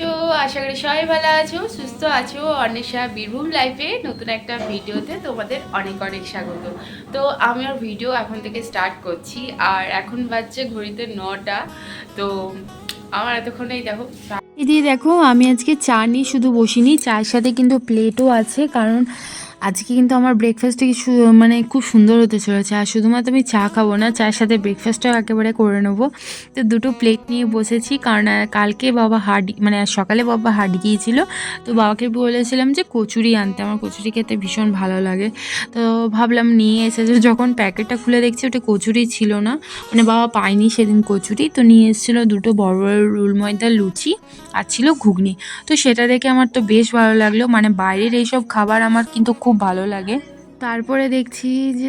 আছো? আশা করি সবাই ভালো আছো, সুস্থ আছো। অন্বেষা বীরভূম লাইফে নতুন একটা ভিডিওতে তোমাদের অনেক অনেক স্বাগত। তো আমি আর ভিডিও এখন থেকে স্টার্ট করছি। আর এখন বাজছে ঘড়িতে নটা। তো আমার এতক্ষণেই দেখো দিদি দেখো, আমি আজকে চা নিয়ে শুধু বসিনি, চায়ের সাথে কিন্তু প্লেটও আছে। কারণ আজকে কিন্তু আমার ব্রেকফাস্টে কিছু মানে খুব সুন্দর হতে চলেছে। আর শুধুমাত্র আমি চা খাব না, চায়ের সাথে ব্রেকফাস্টটাও একেবারে করে নেব। তো দুটো প্লেট নিয়ে বসেছি, কারণ কালকে বাবা হাট মানে সকালে বাবা হাট গিয়েছিল। তো বাবাকে বলেছিলাম যে কচুরি আনতে, আমার কচুরি খেতে ভীষণ ভালো লাগে। তো ভাবলাম নিয়ে এসেছে যখন প্যাকেটটা খুলে দেখছি ওটা কচুরি ছিল না। মানে বাবা পায়নি সেদিন কচুরি, তো নিয়ে এসেছিল দুটো বড় বড় রুল ময়দার লুচি আর ছিল ঘুগনি। তো সেটা দেখে আমার তো বেশ ভালো লাগল। মানে বাইরের এইসব খাবার আমার কিন্তু খুব ভালো লাগে। তারপরে দেখছি যে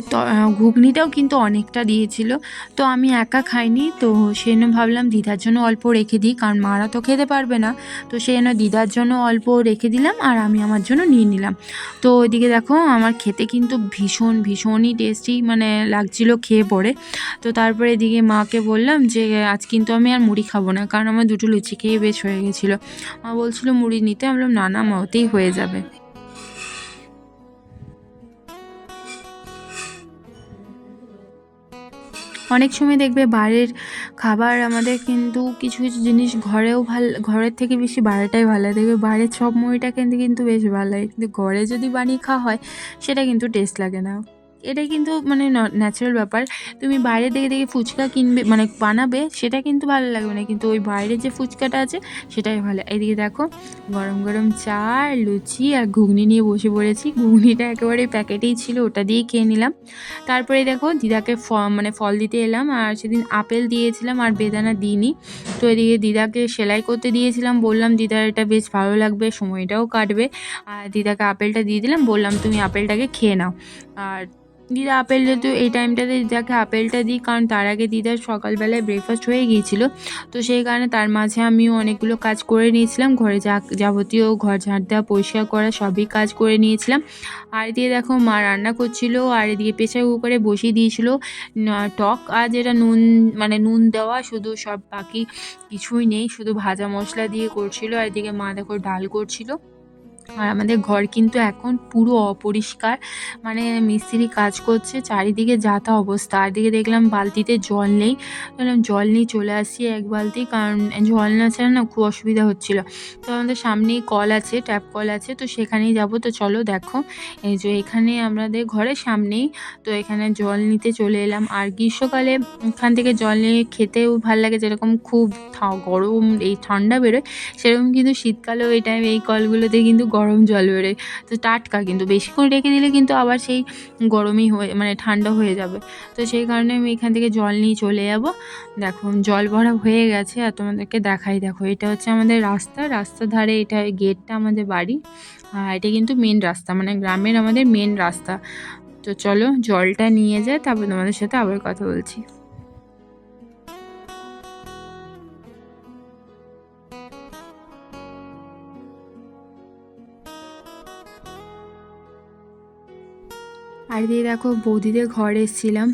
ঘুগনিটাও কিন্তু অনেকটা দিয়েছিল। তো আমি একা খাইনি, তো সেই জন্য ভাবলাম দিদার জন্য অল্প রেখে দিই, কারণ মারা তো খেতে পারবে না। তো সেই জন্য দিদার জন্য অল্প রেখে দিলাম আর আমি আমার জন্য নিয়ে নিলাম। তো ওইদিকে দেখো, আমার খেতে কিন্তু ভীষণ, ভীষণই টেস্টি মানে লাগছিল খেয়ে পড়ে তো তারপরে এদিকে মাকে বললাম যে, আজ কিন্তু আমি আর মুড়ি খাব না, কারণ আমার দুটো লুচি খেয়ে বেশ হয়ে গেছিল। মা বলছিল, মুড়ি নিতে? আমি বললাম, না না, মা, ওতেই হয়ে যাবে। অনেক সময় দেখবে বাইরের খাবার আমাদের কিন্তু কিছু কিছু জিনিস ঘরেও ভালো, ঘরের থেকে বেশি বাইরেটাই ভালো লাগে। দেখবে বাইরের সব মুড়িটা কিন্তু কিন্তু বেশ ভালো লাগে। কিন্তু ঘরে যদি বানিয়ে খাওয়া হয়, সেটা কিন্তু টেস্ট লাগে না। এটাই কিন্তু মানে ন্যাচারাল ব্যাপার। তুমি বাইরে দেখে দেখে ফুচকা কিনবে মানে বানাবে, সেটা কিন্তু ভালো লাগবে না। কিন্তু ওই বাইরে যে ফুচকাটা আছে, সেটাই ভালো। এদিকে দেখো, গরম গরম চা লুচি আর ঘুগনি নিয়ে বসে পড়েছি। ঘুগনিটা একেবারে প্যাকেটেই ছিল, ওটা দিয়েই খেয়ে নিলাম। তারপরে দেখো, দিদাকে ফ মানে ফল দিতে এলাম। আর সেদিন আপেল দিয়েছিলাম, আর বেদানা দিইনি। তো এদিকে দিদাকে সেলাই করতে দিয়েছিলাম। বললাম দিদার এটা বেশ ভালো লাগবে, সময়টাও কাটবে। আর দিদাকে আপেলটা দিয়ে দিলাম। বললাম, তুমি আপেলটাকে খেয়ে নাও। আর দিদা আপেল যেহেতু এই টাইমটাতে দিদাকে আপেলটা দিই, কারণ তার আগে দিদার সকালবেলায় ব্রেকফাস্ট হয়ে গিয়েছিল। তো সেই কারণে তার মাঝে আমিও অনেকগুলো কাজ করে নিয়েছিলাম। ঘরে যা যাবতীয় ঘর ঝাঁট দেওয়া, পরিষ্কার করা, সবই কাজ করে নিয়েছিলাম। আর এদিকে দেখো মা রান্না করছিল, আর এদিকে প্রেশার কুকারে বসিয়ে দিয়েছিল টক আর যেটা নুন মানে নুন দেওয়া, শুধু সব বাকি কিছুই নেই, শুধু ভাজা মশলা দিয়ে করছিল। আর এদিকে মা দেখো ডাল করছিল। আর আমাদের ঘর কিন্তু এখন পুরো অপরিষ্কার। মানে মিস্ত্রি কাজ করছে, চারিদিকে যাতা অবস্থা। আর দিকে দেখলাম বালতিতে জল নেই। বললাম, জল নিয়ে চলে আসি এক বালতি, কারণ জল না ছাড়া না খুব অসুবিধা হচ্ছিল। তো আমাদের সামনেই কল আছে, ট্যাপ কল আছে, তো সেখানেই যাব। তো চলো দেখো, এই যে এখানে আমাদের ঘরের সামনেই, তো এখানে জল নিতে চলে এলাম। আর গ্রীষ্মকালে এখান থেকে জল নিয়ে খেতেও ভালো লাগে, যেরকম খুব গরম, এই ঠান্ডা বেরোয়, সেরকম কিন্তু শীতকালেও এই টাইমে এই কলগুলোতে কিন্তু গরম জল বেরোয়, তো টাটকা কিন্তু। বেশিক্ষণ রেখে দিলে কিন্তু আবার সেই গরমই হয়ে মানে ঠান্ডা হয়ে যাবে। তো সেই কারণে আমি এখান থেকে জল নিয়ে চলে যাব। দেখো, জল ভরা হয়ে গেছে আর তোমাদেরকে দেখাই। দেখো, এটা হচ্ছে আমাদের রাস্তা। রাস্তার ধারে এটা গেটটা আমাদের বাড়ি। আর এটা কিন্তু মেন রাস্তা মানে গ্রামের আমাদের মেন রাস্তা। তো চলো, জলটা নিয়ে যায় তারপর তোমাদের সাথে আবার কথা বলছি। আর দিয়ে দেখো বৌদিদের ঘরে এসেছিলাম।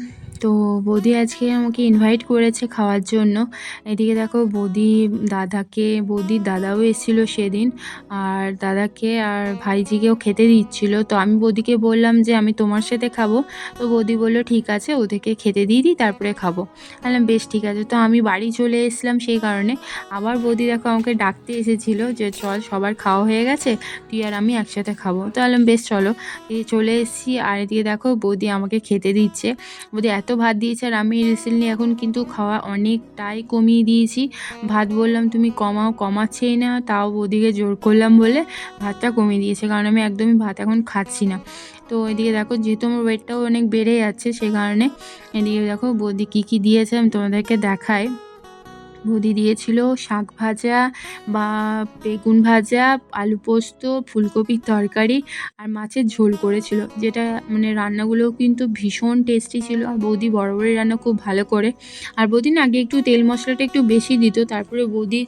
তো বৌদি আজকে আমাকে ইনভাইট করেছে খাওয়ার জন্য। এদিকে দেখো বৌদি দাদাকে, বৌদির দাদাও এসেছিল সেদিন। আর দাদাকে আর ভাইজিকেও খেতে দিচ্ছিল। তো আমি বৌদিকে বললাম যে, আমি তোমার সাথে খাব। তো বৌদি বলল, ঠিক আছে, ওদেরকে খেতে দিয়ে দিই, তারপরে খাব। বললাম, বেশ, ঠিক আছে। তো আমি বাড়ি চলে এসেছিলাম সেই কারণে। আবার বৌদি দেখো আমাকে ডাকতে এসেছিল যে, চল, সবার খাওয়া হয়ে গেছে, তুই আর আমি একসাথে খাব। তো বললাম, বেশ, চলো। চলে এসেছি। আর এদিকে দেখো বৌদি আমাকে খেতে দিচ্ছে। বৌদি এত ভাত দিয়েছে আর আমি রিসেন্টলি এখন কিন্তু খাওয়া অনেকটাই কমিয়ে দিয়েছি। ভাত বললাম, তুমি কমাও কমাচ্ছেই না তাও ওদিকে জোর করলাম বলে ভাতটা কমিয়ে দিয়েছে, কারণ আমি একদমই ভাত এখন খাচ্ছি না। তো এদিকে দেখো, যেহেতু আমার ওয়েটটাও অনেক বেড়ে যাচ্ছে, সে কারণে এদিকে দেখো বৌদি কী কী দিয়েছে আমি তোমাদেরকে দেখাই। বৌদি দিয়েছিল, শাক ভাজা বা বেগুন ভাজা, আলু পোস্ত, ফুলকপির তরকারি আর মাছের ঝোল করেছিল। যেটা মানে রান্নাগুলোও কিন্তু ভীষণ টেস্টি ছিল আর বৌদি বড় বড় রান্না খুব ভালো করে। আর বৌদি না আগে একটু তেল মশলাটা একটু বেশি দিত, তারপরে বৌদি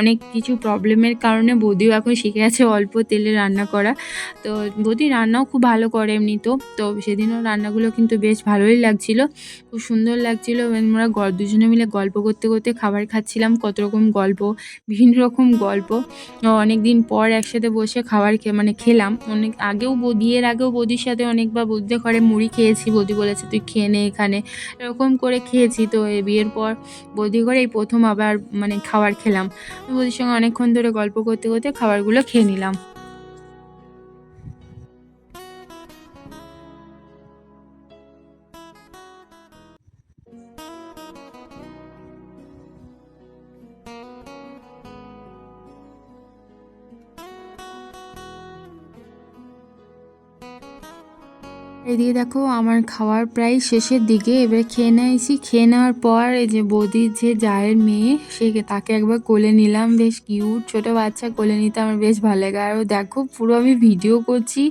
অনেক কিছু প্রবলেমের কারণে বৌদিও এখন শিখে গেছে অল্প তেলে রান্না করা। তো বৌদি রান্নাও খুব ভালো করে এমনি তো তো সেদিনও রান্নাগুলো কিন্তু বেশ ভালোই লাগছিল। খুব সুন্দর লাগছিল আমরা দুজনে মিলে গল্প করতে করতে খাবারটা খাবার খাচ্ছিলাম, কত রকম গল্প, বিভিন্ন রকম গল্প। অনেক দিন পর একসাথে বসে খাবার খে মানে খেলাম। অনেক আগেও বৌ- বিয়ের আগেও বৌদির সাথে অনেকবার বৌদিদের ঘরে মুড়ি খেয়েছি। বৌদি বলেছে, তুই খেয়ে নে এখানে। এরকম করে খেয়েছি। তো এই বিয়ের পর বৌদির ঘরে এই প্রথম আবার মানে খাবার খেলাম। বৌদির সঙ্গে অনেকক্ষণ ধরে গল্প করতে করতে খাবারগুলো খেয়ে নিলাম। এদিকে দেখো, আমার খাওয়ার প্রায় শেষের দিকে। এবার খেয়ে নিয়েছি। খেয়ে নেওয়ার পর এই যে বৌদির যে জায়ের মেয়ে, সে তাকে একবার কোলে নিলাম। বেশ কিউট ছোট বাচ্চা, কোলে নিতে আমার বেশ ভালো লাগে। আর দেখো, পুরো আমি ভিডিও করছি।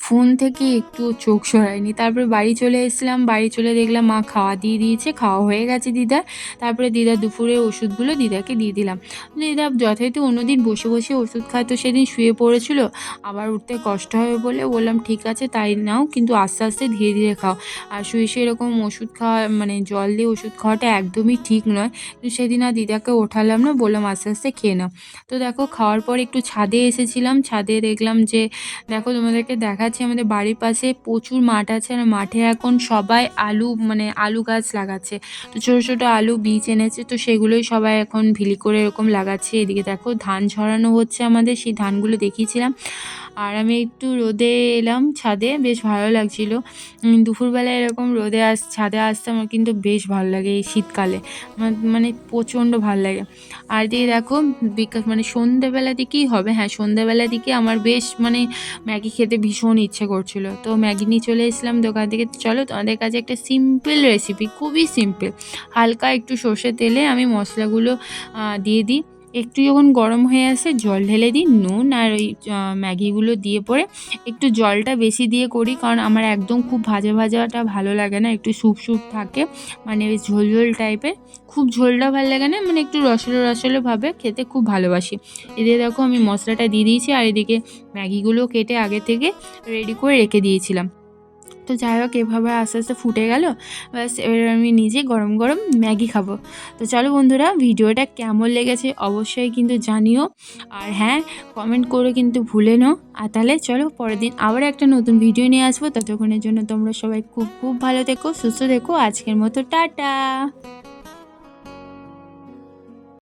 ফোন থেকে একটু চোখ সরাইনি তারপরে বাড়ি চলে এসেছিলাম। বাড়ি চলে দেখলাম, মা খাওয়া দিয়ে দিয়েছে। খাওয়া হয়ে গেছে দিদার। তারপরে দিদা দুপুরে ওষুধগুলো দিদাকে দিয়ে দিলাম। দিদা যথারীতি অন্যদিন বসে বসে ওষুধ খায়। তো সেদিন শুয়ে পড়েছিল। আবার উঠতে কষ্ট হবে বলে বললাম, ঠিক আছে, তাই নাও। কিন্তু আস্তে আস্তে ধীরে ধীরে খাও। আর শুয়ে শুয়ে এরকম ওষুধ খাওয়া মানে জল দিয়ে ওষুধ খাওয়াটা একদমই ঠিক নয়। তো সেদিন আর দিদাকে ওঠালাম না, বললাম আস্তে আস্তে খেয়ে নাও। তো দেখো খাওয়ার পর একটু ছাদে এসেছিলাম, ছাদে দেখলাম যে, দেখো তোমাদেরকে দেখাচ্ছি আমাদের বাড়ির পাশে প্রচুর মাঠ আছে আর মাঠে এখন সবাই আলু মানে আলু গাছ লাগাচ্ছে। তো ছোটো ছোটো আলু বীজ এনেছে, তো সেগুলোই সবাই এখন ভিলি করে এরকম লাগাচ্ছে এদিকে। দেখো ধান ছড়ানো হচ্ছে আমাদের, সেই ধানগুলো দেখিয়েছিলাম। আর আমি একটু রোদে এলাম ছাদে, বেশ ভালো লাগছিল। উম, দুপুরবেলা এরকম রোদে আস ছাদে আসতে আমার কিন্তু বেশ ভালো লাগে এই শীতকালে। আমার মানে প্রচণ্ড ভালো লাগে। আর দিয়ে দেখো বিকাশ মানে সন্ধেবেলা দিকেই হবে হ্যাঁ সন্ধেবেলা দিকে আমার বেশ মানে ম্যাগি খেতে ভীষণ ইচ্ছে করছিল। তো ম্যাগি নিয়ে চলে এসেছিলাম দোকান থেকে। চলো তোমাদের কাছে একটা সিম্পল রেসিপি খুবই সিম্পল হালকা একটু সর্ষে তেলে আমি মশলাগুলো দিয়ে দিই। একটু যখন গরম হয়ে আসে, জল ঢেলে দিই, নুন আর ওই ম্যাগিগুলো দিয়ে পরে একটু জলটা বেশি দিয়ে করি। কারণ আমার একদম খুব ভাজা ভাজাটা ভালো লাগে না, একটু স্যুপ স্যুপ থাকে মানে বেশ ঝোল ঝোল টাইপের। খুব ঝোলটা ভালো লাগে না মানে একটু রসলো রসলো ভাবে খেতে খুব ভালোবাসি। এদিকে দেখো আমি মশলাটা দিয়ে দিয়েছি আর এদিকে ম্যাগিগুলো কেটে আগে থেকে রেডি করে রেখে দিয়েছিলাম। তো যাই হোক, এভাবে আস্তে আস্তে ফুটে গেল। ব্যাস, এবার আমি নিজে গরম গরম ম্যাগি খাব। তো চলো বন্ধুরা, ভিডিওটা কেমন লেগেছে অবশ্যই কিন্তু জানিও। আর হ্যাঁ কমেন্ট করে কিন্তু ভুলে নাও। আর তাহলে চলো পরের দিন আবার একটা নতুন ভিডিও নিয়ে আসব। ততক্ষণের জন্য তোমরা সবাই খুব খুব ভালো থেকো, সুস্থ থেকো। আজকের মতো টাটা।